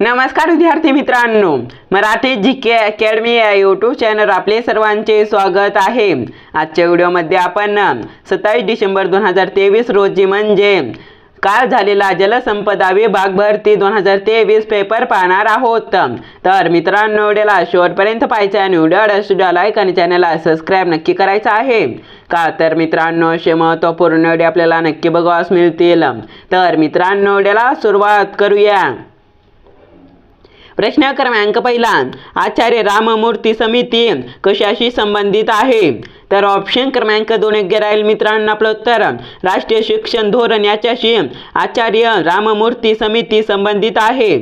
नमस्कार विद्यार्थी मित्रांनो मराठी जी के अकॅडमी या यूट्यूब चॅनल आपले सर्वांचे स्वागत आहे. आजच्या व्हिडिओमध्ये आपण सत्तावीस डिसेंबर दोन हजार तेवीस रोजी म्हणजे काल झालेला जलसंपदा विभाग भरती दोन हजार तेवीस पेपर पाहणार आहोत. तर मित्रांनो व्हिडिओला शेवटपर्यंत पाहायचं आणि व्हिडिओ सुद्धा लाईक आणि चॅनलला सबस्क्राईब नक्की करायचं आहे. का तर मित्रांनो असे महत्त्वपूर्ण व्हिडिओ आपल्याला नक्की बघावास मिळतील. तर मित्रांनो व्हिडिओला सुरुवात करूया. प्रश्न क्रमांक पहिला आचार्य राममूर्ती समिती कशाशी संबंधित आहे? तर ऑप्शन क्रमांक दोन योग्य राहील मित्रांनो आपलं उत्तर राष्ट्रीय शिक्षण धोरण याच्याशी आचार्य राममूर्ती समिती संबंधित आहे.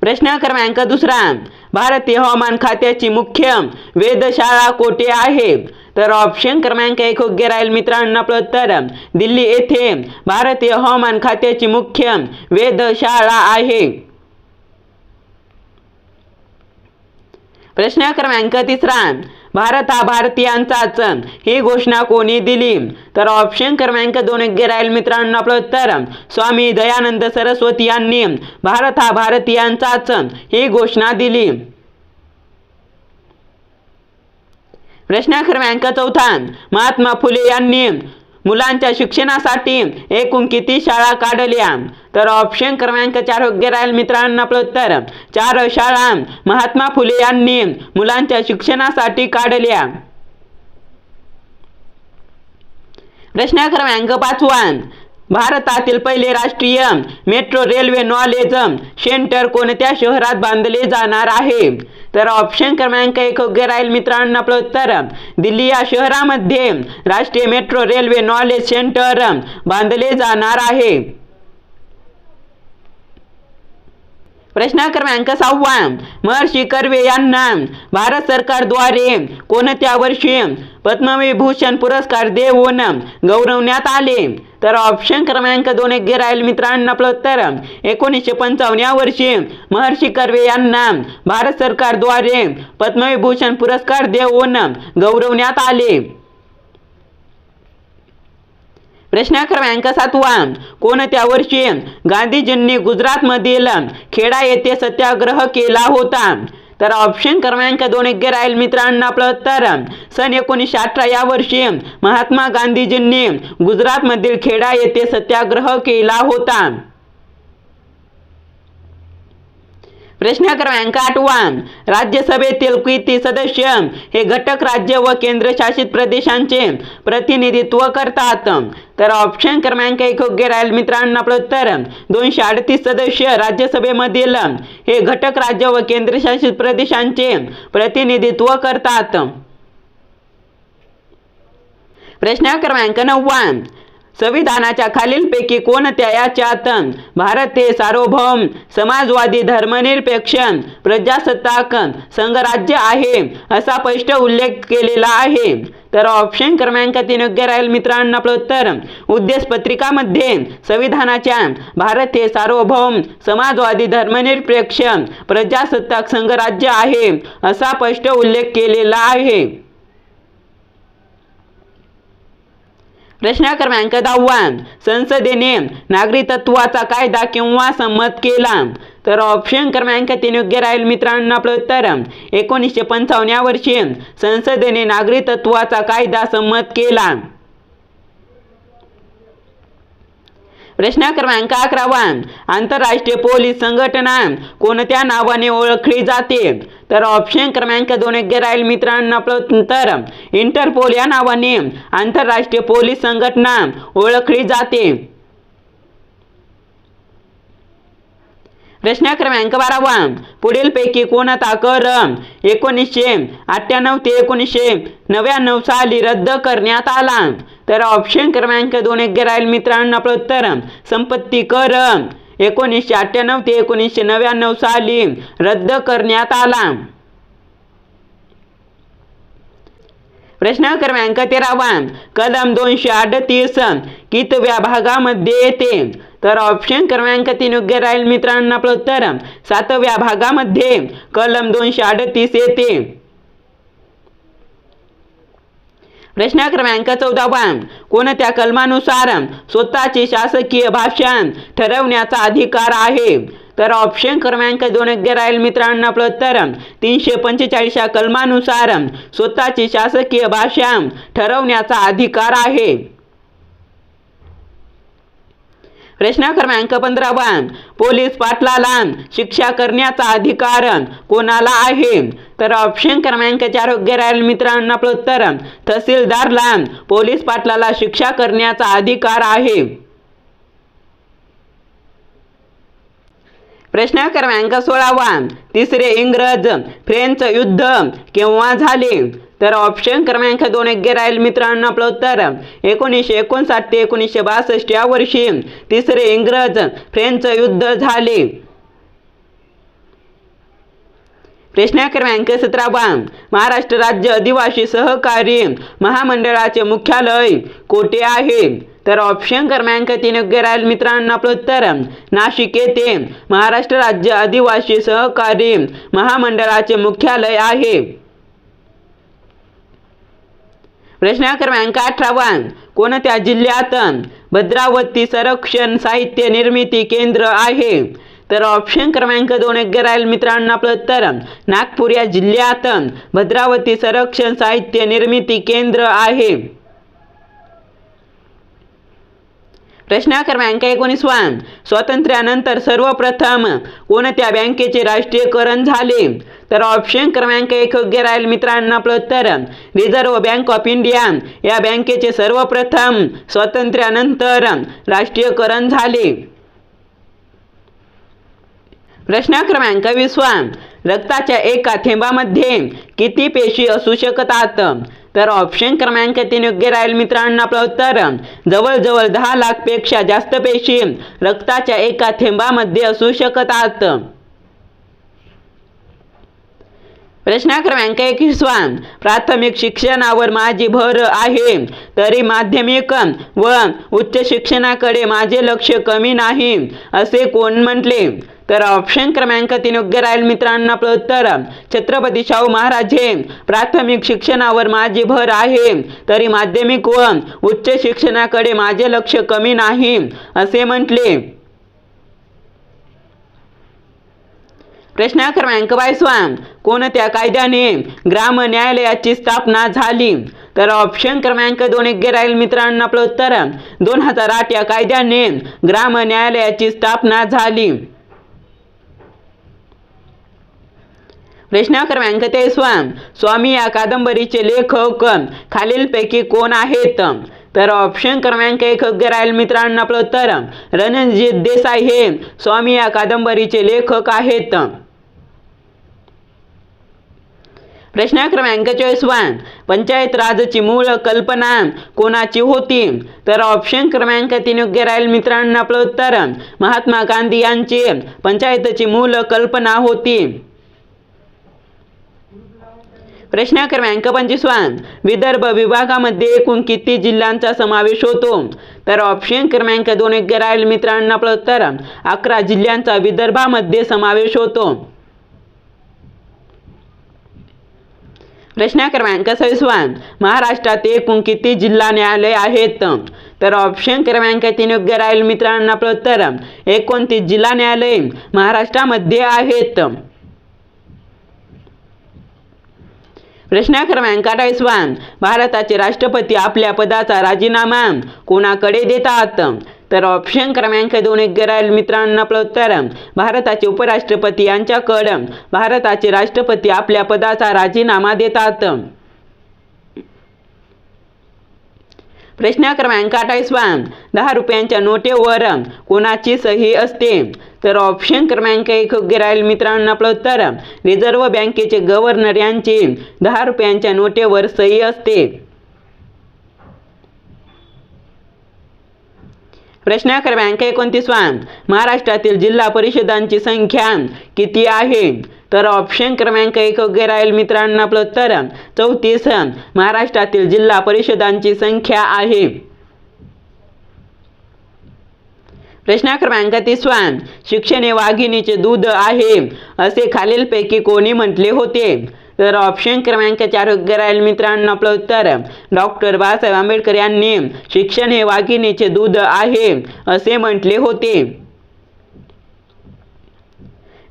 प्रश्न क्रमांक दुसरा भारतीय हवामान खात्याची मुख्य वेधशाळा कोठे आहे? तर ऑप्शन क्रमांक एक योग्य राहील मित्रांनो. आपलं उत्तर दिल्ली येथे भारतीय हवामान खात्याची मुख्य वेधशाळा आहे. प्रश्न क्रमांक तिसरा भारत हा भारतीयांचाच. ही घोषणा कोणी दिली? तर ऑप्शन क्रमांक दोन योग्य राहील मित्रांनो आपलं उत्तर. स्वामी दयानंद सरस्वती यांनी भारत हा भारतीयांचाच. ही घोषणा दिली. प्रश्न क्रमांक चौथा महात्मा फुले यांनी मुलांच्या शिक्षणासाठी एकूण किती शाळा काढल्या? तर ऑप्शन क्रमांक चार योग्य राहील मित्रांनो आपलं उत्तर चार शाळा महात्मा फुले यांनी मुलांच्या शिक्षणासाठी काढल्या. प्रश्न क्रमांक पाचवा भारतातील पहिले राष्ट्रीय मेट्रो रेल्वे नॉलेज सेंटर कोणत्या शहरात बांधले जाणार आहे? तर ऑप्शन क्रमांक एक योग्य राहील मित्रांनो आपलं उत्तर. दिल्ली या शहरामध्ये राष्ट्रीय मेट्रो रेल्वे नॉलेज सेंटर बांधले जाणार आहे. प्रश्न क्रमांक सहावा. महर्षी कर्वे यांना भारत सरकारद्वारे कोणत्या वर्षी पद्मविभूषण पुरस्कार देऊन गौरवण्यात आले? तर ऑप्शन क्रमांक दोन योग्य राहील मित्रांनो आपलं उत्तर एकोणीसशे पंचावन्न या वर्षी महर्षी कर्वे यांना भारत सरकारद्वारे पद्मविभूषण पुरस्कार देऊन गौरवण्यात आले. प्रश्न क्रमांक सातवा कोणत्या वर्षी गांधीजींनी गुजरातमधील खेडा येथे सत्याग्रह केला होता? तर ऑप्शन क्रमांक दोन योग्य राहील मित्रांनो आपलं उत्तर. सन एकोणीसशे अठरा या वर्षी महात्मा गांधीजींनी गुजरातमधील खेडा येथे सत्याग्रह केला होता. प्रश्न क्रमांक आठवान राज्यसभेतील किती सदस्य हे घटक राज्य व केंद्रशासित प्रदेशांचे प्रतिनिधित्व करतात? तर ऑप्शन क्रमांक एक योग्य राहील मित्रांनो आपलं उत्तर. दोनशे अडतीस सदस्य राज्यसभेमधील हे घटक राज्य व केंद्रशासित प्रदेशांचे प्रतिनिधित्व करतात. प्रश्न क्रमांक नव्वान संविधानाच्या खालीलपैकी कोणत्या याच्यात भारत हे सार्वभौम समाजवादी धर्मनिरपेक्ष प्रजासत्ताक संघराज्य आहे असा स्पष्ट उल्लेख केलेला आहे. तर ऑप्शन क्रमांक तीन योग्य राहील मित्रांनो आपलं उत्तर. उद्देश पत्रिकामध्ये संविधानाच्या भारत हे सार्वभौम समाजवादी धर्मनिरपेक्ष प्रजासत्ताक संघराज्य आहे असा स्पष्ट उल्लेख केलेला आहे. प्रश्न क्रमांक दहावा संसदेने नागरिकत्वाचा कायदा केव्हा संमत केला. तर ऑप्शन क्रमांक तीन योग्य राहील मित्रांनो आपलं उत्तर. एकोणीसशे पंचावन्न या वर्षी संसदेने नागरिकत्वाचा कायदा संमत केला. प्रश्न क्रमांक अकरावा. आंतरराष्ट्रीय पोलीस संघटना. कोणत्या नावाने ओळखली जाते? तर ऑप्शन क्रमांक दोन योग्य राहील मित्रांनो. तर इंटरपोल या नावाने आंतरराष्ट्रीय पोलीस संघटना ओळखली जाते. प्रश्न क्रमांक बारावा. पुढीलपैकी कोणता कर एकोणीसशे अठ्ठ्याण्णव ते एकोणीसशे नव्याण्णव साली रद्द करण्यात आला. तर ऑप्शन क्रमांक दोन योग्य राहील मित्रांनो. आपलं उत्तर संपत्ती कर. एकोणीसशे अठ्ठ्याण्णव ते एकोणीसशे नव्याण्णव साली रद्द करण्यात आला. प्रश्न क्रमांक तेरावा. कलम दोनशे अडतीस कितव्या भागामध्ये येते? तर ऑप्शन क्रमांक तीन योग्य राहील मित्रांनो आपलं उत्तर. सातव्या भागामध्ये कलम दोनशे अडतीस येते. प्रश्न क्रमांक चौदावा. कोणत्या कलमानुसार स्वतःचे शासकीय भाषा ठरवण्याचा अधिकार आहे? तर ऑप्शन क्रमांक दोन योग्य राहील मित्रांनो आपलं उत्तर. तीनशे पंचेचाळीसच्या कलमानुसार स्वतःची शासकीय भाषा ठरवण्याचा अधिकार आहे. प्रश्न क्रमांक पंधरावा पोलीस पाटलाला शिक्षा करण्याचा अधिकार कोणाला आहे? तर ऑप्शन क्रमांक चार योग्य राहील मित्रांना उत्तर तहसीलदारला पोलीस पाटलाला शिक्षा करण्याचा अधिकार आहे. प्रश्न क्रमांक सोळावा तिसरे इंग्रज फ्रेंच युद्ध केव्हा झाले? तर ऑप्शन क्रमांक दोन योग्य राहील मित्रांनो आपलं उत्तर. एकोणीसशे एकोणसाठ ते एकोणीसशे बासष्ट या वर्षी तिसरे इंग्रज फ्रेंच युद्ध झाले. प्रश्न क्रमांक सतरावा महाराष्ट्र राज्य आदिवासी सहकारी महामंडळाचे मुख्यालय कोठे आहे? तर ऑप्शन क्रमांक तीन योग्य राहील मित्रांनो आपलं उत्तर. नाशिक येथे महाराष्ट्र राज्य आदिवासी सहकारी महामंडळाचे मुख्यालय आहे. प्रश्न क्रमांक अठरावा कोणत्या जिल्ह्यात भद्रावती संरक्षण साहित्य निर्मिती केंद्र आहे? तर ऑप्शन क्रमांक दोन एक राहील मित्रांनो आपलं उत्तर. नागपूर या जिल्ह्यात भद्रावती संरक्षण साहित्य निर्मिती केंद्र आहे. प्रश्न क्रमांक एकोणीसवा स्वातंत्र्यानंतर सर्वप्रथम कोणत्या बँकेचे राष्ट्रीयकरण झाले? तर ऑप्शन क्रमांक एक योग्य राहील मित्रांनो आपलं उत्तर रिझर्व्ह बँक ऑफ इंडिया या बँकेचे सर्वप्रथम स्वातंत्र्यानंतर राष्ट्रीयकरण झाले. प्रश्न क्रमांक विसवा रक्ताच्या एका थेंबामध्ये किती पेशी असू शकतात? तर ऑप्शन क्रमांक तीन योग्य राहील मित्रांनो आपलं उत्तर. जवळजवळ दहा लाखपेक्षा जास्त पेशी रक्ताच्या एका थेंबामध्ये असू शकतात. प्रश्न क्रमांक एकवीसवा प्राथमिक शिक्षणावर माझी भर आहे. तरी माध्यमिक व उच्च शिक्षणाकडे माझे लक्ष कमी नाही असे कोण म्हटले? तर ऑप्शन क्रमांक तीन योग्य राहील मित्रांनो आपलं उत्तर. छत्रपती शाहू महाराज हे प्राथमिक शिक्षणावर माझी भर आहे. तरी माध्यमिक व उच्च शिक्षणाकडे माझे लक्ष कमी नाही असे म्हटले. प्रश्न क्रमांक बायसवा कोणत्या कायद्याने ग्राम न्यायालयाची स्थापना झाली? तर ऑप्शन क्रमांक दोन योग्य राहील मित्रांनो आपलं उत्तर. दोन हजार आठ या कायद्याने ग्राम न्यायालयाची स्थापना झाली. प्रश्न क्रमांक तेसवा स्वामी या कादंबरीचे लेखक खालीलपैकी कोण आहेत? तर ऑप्शन क्रमांक एक राहील मित्रांनो आपलं तर रणजित देसाई हे स्वामी या कादंबरीचे लेखक आहेत. प्रश्न क्रमांक चोवीसवा पंचायत राजची मूळ कल्पना कोणाची होती? तर ऑप्शन क्रमांक तीन योग्य राहील मित्रांनो आपलं उत्तर महात्मा गांधी यांची पंचायतची मूळ कल्पना होती. प्रश्न क्रमांक पंचवीसवान विदर्भ विभागामध्ये एकूण किती जिल्ह्यांचा समावेश होतो? तर ऑप्शन क्रमांक दोन योग्य राहील मित्रांना आपलं उत्तर. अकरा जिल्ह्यांचा विदर्भामध्ये समावेश होतो. प्रश्न क्रमांक सव्वीसवा महाराष्ट्रात एकूण किती जिल्हा न्यायालय आहेत? तर ऑप्शन क्रमांक तीन योग्य राहील मित्रांना आपलं उत्तर. एकोणतीस जिल्हा न्यायालय महाराष्ट्रामध्ये आहेत. प्रश्न क्रमांक अठ्ठावीसवान भारताचे राष्ट्रपती आपल्या पदाचा राजीनामा कोणाकडे देतात? तर ऑप्शन क्रमांक दोन एक राहील मित्रांनो आपलं उत्तर. भारताचे उपराष्ट्रपती यांच्याकडं भारताचे राष्ट्रपती आपल्या पदाचा राजीनामा देतात. प्रश्न क्रमांक अठ्ठावीसवा दहा रुपयांच्या नोटेवर कोणाची सही असते? तर ऑप्शन क्रमांक एक योग्य राहील मित्रांनो आपलं उत्तर. रिझर्व्ह बँकेचे गव्हर्नर यांची दहा रुपयांच्या नोटेवर सही असते. प्रश्न क्रमांक एकोणतीसवा महाराष्ट्रातील जिल्हा परिषदांची संख्या किती आहे? तर ऑप्शन क्रमांक एक योग्य राहील मित्रांनो आपलं उत्तर चौतीस. महाराष्ट्रातील जिल्हा परिषदांची संख्या आहे. प्रश्न क्रमांक तिसवा शिक्षण हे वाघिणीचे दूध आहे. असे खालीलपैकी कोणी म्हटले होते? तर ऑप्शन क्रमांक चार योग्य राहील मित्रांनो आपलं उत्तर. डॉक्टर बाबासाहेब आंबेडकर यांनी शिक्षण हे वाघिणीचे दूध आहे असे म्हटले होते.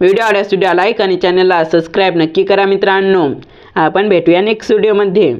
व्हिडिओ आवडल्यास व्हिडिओ लाईक आणि चॅनलला सबस्क्राईब नक्की करा मित्रांनो. आपण भेटूया नेक्स्ट व्हिडिओमध्ये